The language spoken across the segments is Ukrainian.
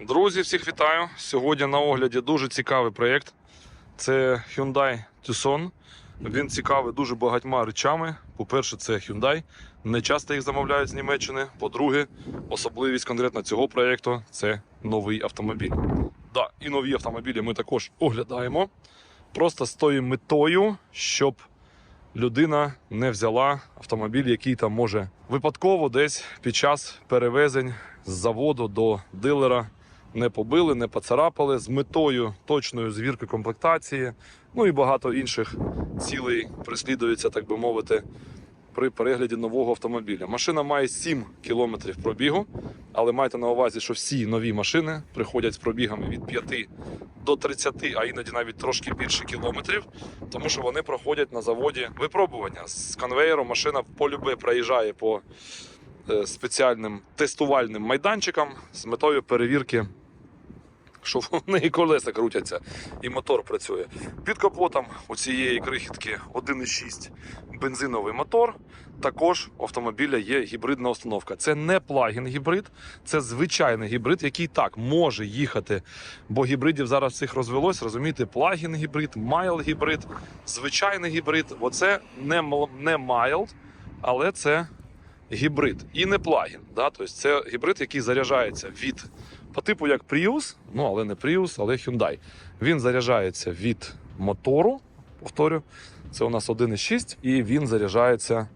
Друзі, всіх вітаю! Сьогодні на огляді дуже цікавий проєкт. Це Hyundai Tucson. Він цікавий дуже багатьма речами. По-перше, це Hyundai. Не часто їх замовляють з Німеччини. По-друге, особливість конкретно цього проєкту це новий автомобіль. Да, і нові автомобілі ми також оглядаємо. Просто з тою метою, щоб людина не взяла автомобіль, який там може випадково десь під час перевезень з заводу до дилера не побили, не поцарапали з метою точної звірки комплектації. Ну і багато інших цілей прислідується, так би мовити, при перегляді нового автомобіля. Машина має 7 кілометрів пробігу, але майте на увазі, що всі нові машини приходять з пробігами від 5 до 30, а іноді навіть трошки більше кілометрів, тому що вони проходять на заводі випробування. З конвеєром машина полюбе проїжджає по е, спеціальним тестувальним майданчикам з метою перевірки, що в неї колеса крутяться і мотор працює. Під капотом у цієї крихітки 1,6 бензиновий мотор. Також у автомобіля є гібридна установка. Це не плагін гібрид, це звичайний гібрид, який так може їхати. Бо гібридів зараз всіх розвелось. Розумієте, плагін гібрид, майл гібрид, звичайний гібрид. Оце не, mild, але це гібрид і не плагін. Да? Тобто це гібрид, який заряджається від по типу як Prius, ну але не Prius, але Hyundai. Він заряджається від мотору. Повторю, це у нас 1,6, і він заряджається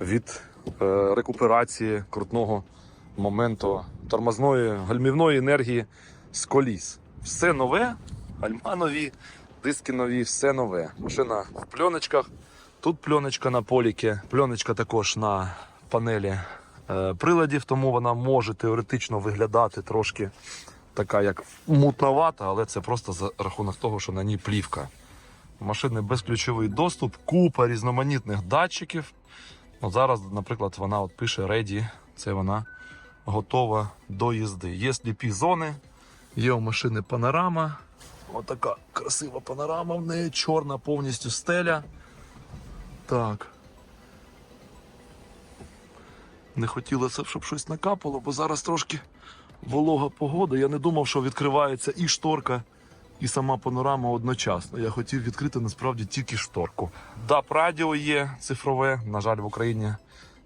від е, рекуперації крутного моменту тормозної гальмівної енергії з коліс. Все нове, гальма нові, диски нові, все нове. Машина в пленочках. Тут пленочка на поліки, пленочка також на панелі приладів, тому вона може теоретично виглядати трошки така як мутновата, але це просто за рахунок того, що на ній плівка. У машини безключовий доступ, купа різноманітних датчиків. От зараз, наприклад, вона от пише Ready, це вона готова до їзди. Є сліпі зони, є у машини панорама. Отака красива панорама в неї, чорна повністю стеля. Так. Не хотілося, щоб щось накапало, бо зараз трошки волога погода. Я не думав, що відкривається і шторка, і сама панорама одночасно. Я хотів відкрити насправді тільки шторку. Да, радіо є цифрове. На жаль, в Україні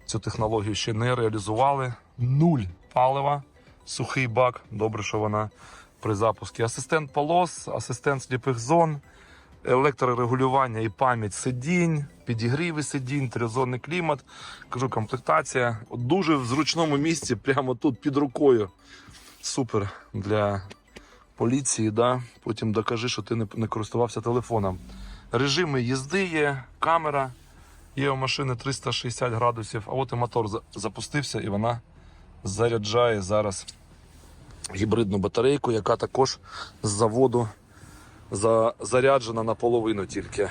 цю технологію ще не реалізували. Нуль палива, сухий бак. Добре, що вона при запуску. Асистент полос, асистент сліпих зон, електрорегулювання і пам'ять сидінь, підігріви сидінь, трьохзонний клімат. Кажу, комплектація. Дуже в зручному місці, прямо тут під рукою. Супер для поліції. Да? Потім докажи, що ти не, користувався телефоном. Режими їзди є, камера. Є у машини 360 градусів, а от і мотор запустився і вона заряджає зараз гібридну батарейку, яка також з заводу за, заряджена наполовину тільки.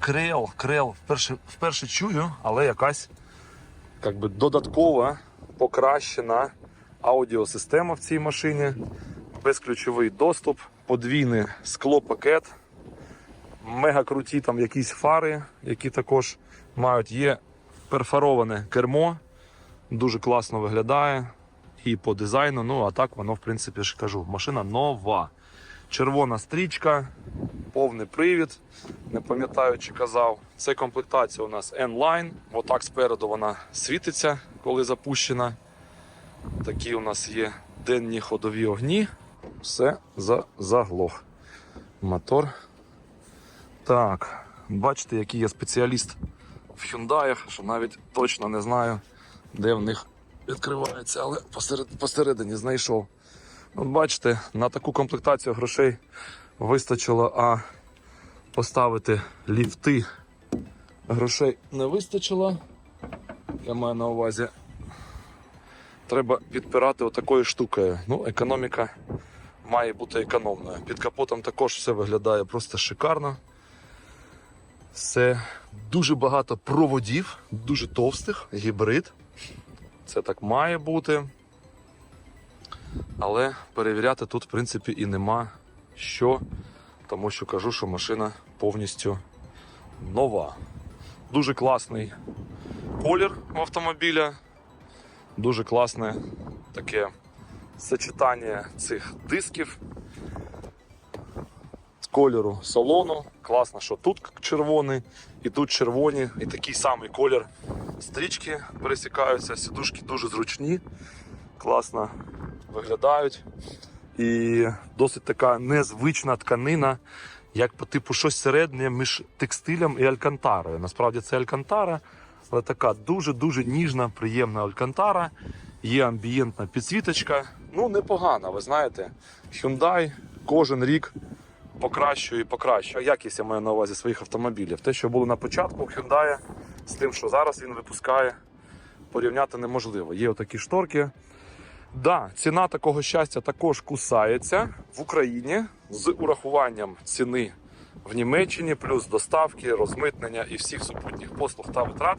Крел, крел, вперше, вперше чую, але якась як би, додаткова покращена аудіосистема в цій машині, безключовий доступ, подвійний склопакет, мега круті там якісь фари, які також мають. Є перфороване кермо, дуже класно виглядає і по дизайну. Ну, а так воно, в принципі, ж кажу, машина нова. Червона стрічка, повний привід. Не пам'ятаю, чи казав. Це комплектація у нас N-Line. Отак спереду вона світиться, коли запущена. Такі у нас є денні ходові огні. Все за заглох. Мотор. Так, бачите, який я спеціаліст в Hyundai, що навіть точно не знаю, де в них відкривається, але посеред, посередині знайшов. От бачите, на таку комплектацію грошей вистачило, а поставити ліфти грошей не вистачило. Я маю на увазі. Треба підпирати отакою штукою. Ну, економіка має бути економною. Під капотом також все виглядає просто шикарно. Все дуже багато проводів, дуже товстих, гібрид. Це так має бути. Але перевіряти тут, в принципі, і нема що, тому що кажу, що машина повністю нова. Дуже класний колір у автомобіля, дуже класне таке сочетання цих дисків кольору салону. Класно, що тут червоний, і тут червоні, і такий самий колір. Стрічки пересікаються, сідушки дуже зручні, класно виглядають. І досить така незвична тканина, як по типу щось середнє між текстилем і алькантарою. Насправді це алькантара, але така дуже-дуже ніжна, приємна алькантара. Є амбієнтна підсвіточка. Ну, непогана, ви знаєте. Hyundai кожен рік покращує і покращує. Якість я маю на увазі своїх автомобілів. Те, що було на початку Hyundai, з тим, що зараз він випускає, порівняти неможливо. Є отакі шторки. Да, ціна такого щастя також кусається в Україні з урахуванням ціни в Німеччині, плюс доставки, розмитнення і всіх супутніх послуг та витрат.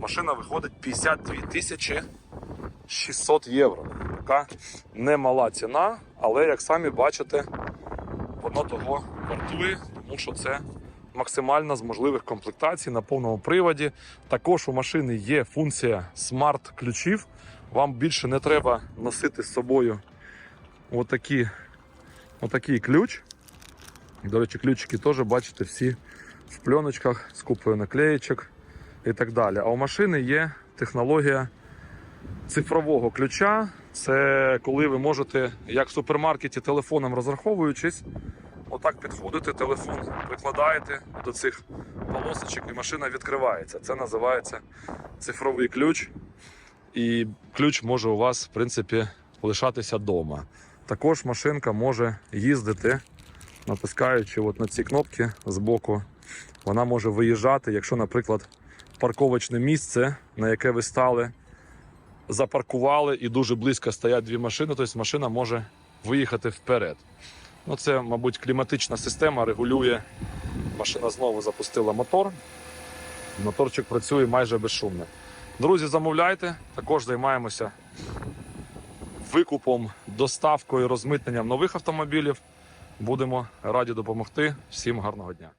Машина виходить 52 тисячі 600 євро. Така немала ціна, але як самі бачите, воно того вартує, тому що це максимальна з можливих комплектацій на повному приводі. Також у машини є функція смарт-ключів. Вам більше не треба носити з собою отакі, отакий ключ. До речі, ключики теж бачите всі в пленочках з купою наклеєчок і так далі. А у машини є технологія цифрового ключа. Це коли ви можете, як в супермаркеті, телефоном розраховуючись, отак підходите, телефон прикладаєте до цих полосочок і машина відкривається. Це називається цифровий ключ. І ключ може у вас, в принципі, лишатися вдома. Також машинка може їздити, натискаючи от на ці кнопки з боку. Вона може виїжджати, якщо, наприклад, парковочне місце, на яке ви стали, запаркували і дуже близько стоять дві машини, тобто машина може виїхати вперед. Ну, це, мабуть, кліматична система регулює. Машина знову запустила мотор. Моторчик працює майже безшумно. Друзі, замовляйте, також займаємося викупом, доставкою, розмитненням нових автомобілів. Будемо раді допомогти. Всім гарного дня.